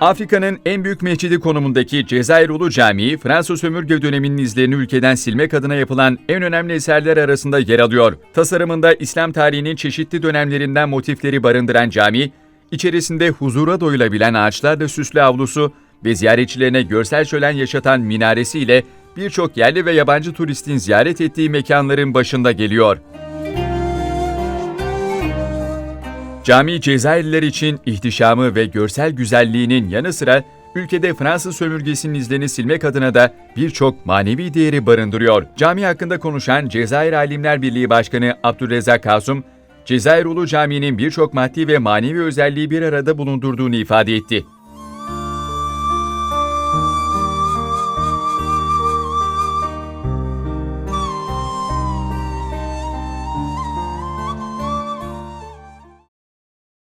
Afrika'nın en büyük mescidi konumundaki Cezayir Ulu Camii, Fransız sömürge döneminin izlerini ülkeden silmek adına yapılan en önemli eserler arasında yer alıyor. Tasarımında İslam tarihinin çeşitli dönemlerinden motifleri barındıran cami, içerisinde huzura doyulabilen ağaçlarla süslü avlusu ve ziyaretçilerine görsel şölen yaşatan minaresiyle birçok yerli ve yabancı turistin ziyaret ettiği mekanların başında geliyor. Cami Cezayirliler için ihtişamı ve görsel güzelliğinin yanı sıra ülkede Fransız sömürgesinin izlerini silmek adına da birçok manevi değeri barındırıyor. Cami hakkında konuşan Cezayir Alimler Birliği Başkanı Abdülrezzak Kasum, Cezayir Ulu Camii'nin birçok maddi ve manevi özelliği bir arada bulundurduğunu ifade etti.